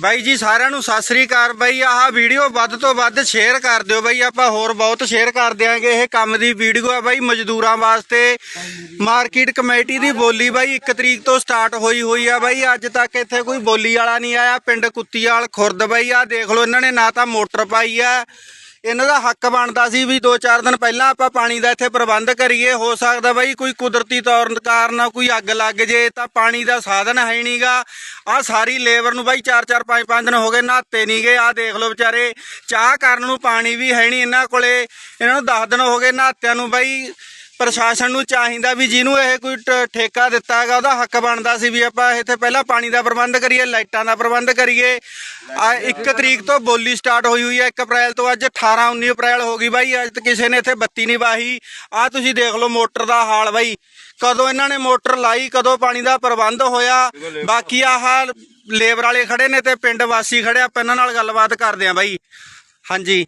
ਬਾਈ ਜੀ ਸਾਰਿਆਂ ਨੂੰ ਸਤਿ ਸ੍ਰੀ ਅਕਾਲ ਬਾਈ, ਆਹ ਵੀਡੀਓ ਵੱਧ ਤੋਂ ਵੱਧ ਸ਼ੇਅਰ ਕਰ ਦਿਓ ਬਾਈ, ਆਪਾਂ ਹੋਰ ਬਹੁਤ ਸ਼ੇਅਰ ਕਰ ਦਿਆਂਗੇ। ਇਹ ਕੰਮ ਦੀ ਵੀਡੀਓ ਆ ਬਾਈ, ਮਜ਼ਦੂਰਾਂ ਵਾਸਤੇ ਮਾਰਕੀਟ ਕਮੇਟੀ ਦੀ ਬੋਲੀ ਬਾਈ 1 ਤਰੀਕ ਤੋਂ ਸਟਾਰਟ ਹੋਈ ਹੋਈ ਆ ਬਾਈ, ਅੱਜ ਤੱਕ ਇੱਥੇ ਕੋਈ ਬੋਲੀ ਵਾਲਾ ਨਹੀਂ ਆਇਆ, ਪਿੰਡ ਕੁੱਤੀਵਾਲ ਖੁਰਦ ਬਾਈ ਆ ਦੇਖ ਲਓ, ਇਹਨਾਂ ਨੇ ਨਾ ਤਾਂ ਮੋਟਰ ਪਾਈ ਆ ਇਹਨਾਂ ਦਾ ਹੱਕ ਬਣਦਾ ਸੀ ਵੀ 2-4 ਦਿਨ ਪਹਿਲਾਂ ਆਪਾਂ ਪਾਣੀ ਦਾ ਇੱਥੇ ਪ੍ਰਬੰਧ ਕਰੀਏ। ਹੋ ਸਕਦਾ ਬਾਈ ਕੋਈ ਕੁਦਰਤੀ ਤੌਰ ਕਾਰਨ ਕੋਈ ਅੱਗ ਲੱਗ ਜੇ ਤਾਂ ਪਾਣੀ ਦਾ ਸਾਧਨ ਹੈ ਨਹੀਂਗਾ। ਆ ਸਾਰੀ ਲੇਬਰ ਨੂੰ ਬਾਈ 4-4 5-5 ਦਿਨ ਹੋ ਗਏ ਨਹਾਤੇ ਨਹੀਂ ਗਏ ਆ ਦੇਖ ਲਓ ਵਿਚਾਰੇ, ਚਾਹ ਕਰਨ ਨੂੰ ਪਾਣੀ ਵੀ ਹੈ ਨਹੀਂ ਇਹਨਾਂ ਕੋਲੇ। ਇਹਨਾਂ ਨੂੰ 10 ਦਿਨ ਹੋ ਗਏ ਨਹਾਤਿਆਂ ਨੂੰ ਬਾਈ। ਪ੍ਰਸ਼ਾਸਨ ਨੂੰ ਚਾਹੀਦਾ ਵੀ ਜਿਹਨੂੰ ਇਹ ਕੋਈ ਟ- ਠੇਕਾ ਦਿੱਤਾ ਹੈਗਾ, ਉਹਦਾ ਹੱਕ ਬਣਦਾ ਸੀ ਵੀ ਆਪਾਂ ਇੱਥੇ ਪਹਿਲਾਂ ਪਾਣੀ ਦਾ ਪ੍ਰਬੰਧ ਕਰੀਏ, ਲਾਈਟਾਂ ਦਾ ਪ੍ਰਬੰਧ ਕਰੀਏ। ਆ 1 ਤਰੀਕ ਤੋਂ ਬੋਲੀ ਸਟਾਰਟ ਹੋਈ ਹੋਈ ਹੈ 1 ਅਪ੍ਰੈਲ ਤੋਂ ਅੱਜ 18 19 ਅਪ੍ਰੈਲ ਹੋ ਗਈ ਬਾਈ, ਅੱਜ ਤੱਕ ਕਿਸੇ ਨੇ ਇੱਥੇ ਬੱਤੀ ਨਹੀਂ ਵਾਹੀ। ਆ ਤੁਸੀਂ ਦੇਖ ਲਓ ਮੋਟਰ ਦਾ ਹਾਲ ਬਾਈ। ਕਦੋਂ ਇਹਨਾਂ ਨੇ ਮੋਟਰ ਲਾਈ, ਕਦੋਂ ਪਾਣੀ ਦਾ ਪ੍ਰਬੰਧ ਹੋਇਆ। ਬਾਕੀ ਆਹ ਲੇਬਰ ਵਾਲੇ ਖੜੇ ਨੇ ਤੇ ਪਿੰਡ ਵਾਸੀ ਖੜੇ, ਆਪਾਂ ਇਹਨਾਂ ਨਾਲ ਗੱਲਬਾਤ ਕਰਦੇ ਆਂ ਬਾਈ। ਹਾਂਜੀ।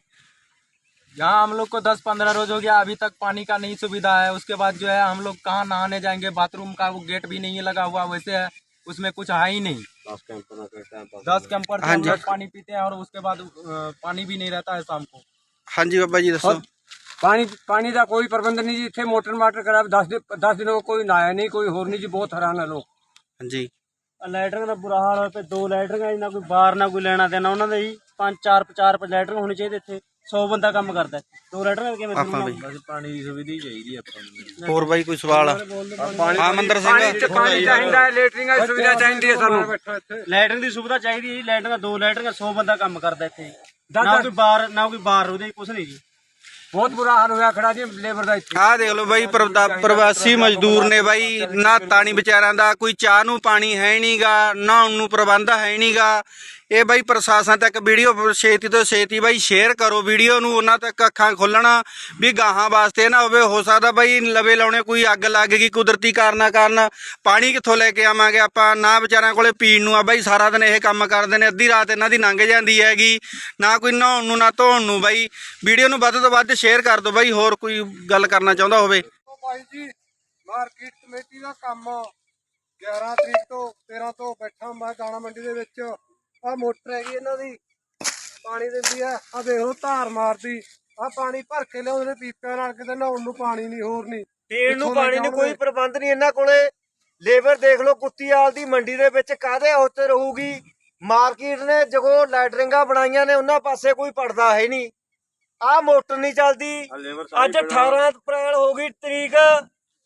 यहाँ हम लोग को दस पंद्रह रोज हो गया अभी तक पानी का नहीं सुविधा है उसके बाद जो है हम लोग कहाँ नहाने जाएंगे बाथरूम का वो गेट भी नहीं है लगा हुआ वैसे है उसमें कुछ है ही नहीं दस कैंपर से हाँ हम जी। लोग पानी पीते हैं और उसके बाद अ, पानी भी नहीं रहता है शाम को ਹਾਂਜੀ ਬਾਬਾ ਜੀ ਦੱਸੋ ਪਾਣੀ ਪਾਣੀ ਦਾ ਕੋਈ ਪ੍ਰਬੰਧ ਨਹੀਂ ਜੀ ਇੱਥੇ ਮੋਟਰ ਮਾਟਰ ਕਰਾ 10 ਦਿਨ 10 ਦਿਨ ਹੋ ਗਏ ਕੋਈ ਨਾਇਆ ਨਹੀਂ ਕੋਈ ਹੋਰ ਨਹੀਂ ਜੀ ਬਹੁਤ ਹੈਰਾਨ ਹੈ ਲੋਕ ਹਾਂਜੀ ਲੈਟਰਿੰਗ ਦਾ ਬੁਰਾ ਹਾਲ ਹੋਇਆ ਪਿਆ ਦੋ ਲੈਟਰਿੰਗਾਂ ਜੀ ਨਾ ਕੋਈ ਬਾਹਰ ਨਾ ਕੋਈ ਲੈਣਾ ਦੇਣਾ ਉਹਨਾਂ ਦੇ ਜੀ ਪੰਜ ਚਾਰ ਚਾਰ ਪੰਜ ਲੈਟਰਿੰਗ ਹੋਣੇ ਚਾਹੀਦੇ ਇੱਥੇ ਸੋ ਬੰਦਾ ਕੰਮ ਕਰਦਾ ਦੋ ਲੈਟਰ ਨਾਲ ਕਿਵੇਂ ਆਪਾਂ ਬਈ ਬਸ ਪਾਣੀ ਦੀ ਸੁਵਿਧਾ ਹੀ ਚਾਹੀਦੀ ਆਪਾਂ ਨੂੰ। ਹੋਰ ਬਾਈ ਕੋਈ ਸਵਾਲ ਆ? ਮੰਦਰ ਸਿੰਘ। ਪਾਣੀ ਚਾਹੀਦਾ ਹੈ ਲੈਟਰਿੰਗਾਂ ਦੀ ਸੁਵਿਧਾ ਚਾਹੀਦੀ ਹੈ ਸਾਨੂੰ। ਲੈਟਰਿੰਗ ਦੀ ਸੁਵਿਧਾ ਚਾਹੀਦੀ ਹੈ ਜੀ ਲੈਟਰਿੰਗਾਂ ਦੋ ਲੈਟਰਿੰਗਾਂ 100 ਬੰਦਾ ਕੰਮ ਕਰਦਾ ਇੱਥੇ ਨਾ ਕੋਈ ਬਾਰ ਨਾ ਕੋਈ ਬਾਰ ਉਹਦੇ ਕੁਝ ਨਹੀਂ ਜੀ। ਬਹੁਤ ਬੁਰਾ ਹਾਲ ਹੋਇਆ ਖੜਾ ਜੀ ਲੇਬਰ ਦਾ ਆਹ ਦੇਖ ਲਓ ਬਾਈ ਪ੍ਰਵਾਸੀ ਮਜ਼ਦੂਰ ਨੇ ਬਾਈ ਨਾ ਤਾਣੀ ਵਿਚਾਰਾਂ ਦਾ ਕੋਈ ਚਾਹ ਨੂੰ ਪਾਣੀ ਹੈ ਨਹੀਂਗਾ ਨਾ ਨੂੰ ਪ੍ਰਬੰਧ ਹੈ ਨਹੀਂਗਾ ਇਹ ਬਾਈ ਪ੍ਰਸ਼ਾਸਨ ਤੱਕ ਵੀਡੀਓ ਛੇਤੀ ਤੋਂ ਛੇਤੀ ਬਾਈ ਸ਼ੇਅਰ ਕਰੋ, ਵੀਡੀਓ ਨੂੰ ਉਹਨਾਂ ਤੱਕ ਅੱਖਾਂ ਖੋਲਣਾ ਵੀ ਗਾਹਾਂ ਵਾਸਤੇ ਨਾ ਹੋਵੇ, ਹੋ ਸਕਦਾ ਬਾਈ ਲਵੇ ਲਾਉਣੇ ਕੋਈ ਅੱਗ ਲੱਗ ਗਈ ਕੁਦਰਤੀ ਕਾਰਨਾਂ ਕਾਰਨ, ਪਾਣੀ ਕਿੱਥੋਂ ਲੈ ਕੇ ਆਵਾਂਗੇ ਆਪਾਂ, ਨਾ ਵਿਚਾਰਿਆਂ ਕੋਲੇ ਪੀਣ ਨੂੰ ਆ ਬਾਈ ਸਾਰਾ ਦਿਨ ਇਹ ਕੰਮ ਕਰਦੇ ਨੇ, ਅੱਧੀ ਰਾਤ ਇਹਨਾਂ ਦੀ ਲੰਘ ਜਾਂਦੀ ਹੈਗੀ, ਨਾ ਕੋਈ ਨਹਾਉਣ ਨੂੰ, ਨਾ ਧੋਣ ਨੂੰ ਬਾਈ, ਵੀਡੀਓ ਨੂੰ ਵੱਧ ਤੋਂ ਵੱਧ ਸ਼ੇਅਰ ਕਰ ਦਿਓ ਬਾਈ, ਹੋਰ ਕੋਈ ਗੱਲ ਕਰਨਾ ਚਾਹੁੰਦਾ ਹੋਵੇ। ਭਾਈ ਜੀ ਮਾਰਕੀਟ ਕਮੇਟੀ ਦਾ ਕੰਮ 11 ਤਰੀਕ ਤੋਂ 13 ਤੋਂ ਬੈਠਾ ਮੈਂ ਦਾਣਾ ਮੰਡੀ ਦੇ ਵਿੱਚ। ਆ ਮੋਟਰ ਹੈਗੀ ਇਹਨਾਂ ਦੀ ਪਾਣੀ ਦਿੰਦੀ ਆ। ਆ ਦੇਖ ਲਓ ਧਾਰ ਮਾਰਦੀ ਆ ਪਾਣੀ ਭਰ ਕੇ ਲਿਆਉਂਦੇ ਨੇ ਪੀਪਿਆਂ ਨਾਲ ਕਿਤੇ ਨਹਾਉਣ ਨੂੰ ਪਾਣੀ ਨਹੀਂ ਹੋਰ ਨਹੀਂ। ਪੀਣ ਨੂੰ ਪਾਣੀ ਨੂੰ ਕੋਈ? ਪ੍ਰਬੰਧ ਨਹੀਂ ਇਹਨਾਂ ਕੋਲੇ। ਲੇਬਰ ਦੇਖ ਲਓ ਕੁੱਤੀਆਲ ਦੀ ਮੰਡੀ ਦੇ ਵਿੱਚ ਕਾਹਦੇ ਉੱਤੇ ਰਹੂਗੀ? ਮਾਰਕੀਟ ਨੇ ਜਦੋਂ ਲੈਟਰਿੰਗਾਂ ਬਣਾਈਆਂ ਨੇ ਉਹਨਾਂ ਪਾਸੇ ਕੋਈ ਪੜਦਾ ਹੈ ਨਹੀਂ। ਆਹ ਮੋਟਰ ਨਹੀਂ ਚੱਲਦੀ। ਅੱਜ 18 ਅਪ੍ਰੈਲ ਹੋ ਗਈ ਤਰੀਕ।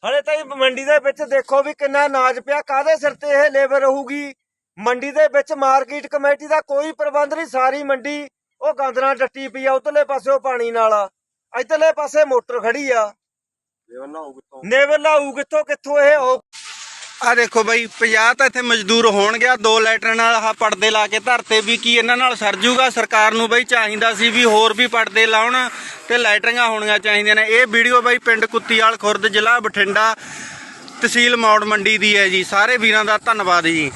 ਹਲੇ ਤਾਈਂ ਮੰਡੀ ਦੇ ਵਿੱਚ ਦੇਖੋ ਵੀ ਕਿੰਨਾ ਅਨਾਜ ਪਿਆ ਕਾਹਦੇ ਸਿਰ ਤੇ ਇਹ ਲੇਬਰ ਰਹੂਗੀ? ਮੰਡੀ ਦੇ ਵਿੱਚ ਮਾਰਕੀਟ ਕਮੇਟੀ ਦਾ ਕੋਈ ਪ੍ਰਬੰਧ ਨਹੀਂ ਸਾਰੀ ਮੰਡੀ ਉਹ ਗੰਦਰਾਂ ਡੱਟੀ ਪਈ ਆ ਉਧਰਲੇ ਪਾਸੇ ਉਹ ਪਾਣੀ ਨਾਲ ਆ। ਇਧਰਲੇ ਪਾਸੇ ਮੋਟਰ ਖੜੀ ਆ। ਨੇਵਰ ਲਾਊ ਕਿੱਥੋਂ? ਕਿੱਥੋਂ ਇਹ ਉਹ? ਆ ਦੇਖੋ ਬਾਈ 50 ਤਾਂ ਇੱਥੇ ਮਜ਼ਦੂਰ ਹੋਣ ਗਿਆ ਦੋ ਲੈਟਰ ਨਾਲ ਆਹ ਪਰਦੇ ਲਾ ਕੇ ਧਰਤੇ ਵੀ ਕੀ ਇਹਨਾਂ ਨਾਲ ਸਰ ਜੂਗਾ? ਸਰਕਾਰ ਨੂੰ ਬਾਈ ਚਾਹੀਦਾ ਸੀ ਵੀ ਹੋਰ ਵੀ ਪਰਦੇ ਲਾਉਣ ਤੇ ਲਾਈਟਿੰਗਾਂ ਹੋਣੀਆਂ ਚਾਹੀਦੀਆਂ ਨੇ। ਇਹ ਵੀਡੀਓ ਬਾਈ ਪਿੰਡ ਕੁੱਤੀਵਾਲ ਖੁਰਦ ਜ਼ਿਲ੍ਹਾ ਬਠਿੰਡਾ ਤਹਿਸੀਲ ਮੌੜ ਮੰਡੀ ਦੀ ਹੈ ਜੀ। ਸਾਰੇ ਵੀਰਾਂ ਦਾ ਧੰਨਵਾਦ ਜੀ।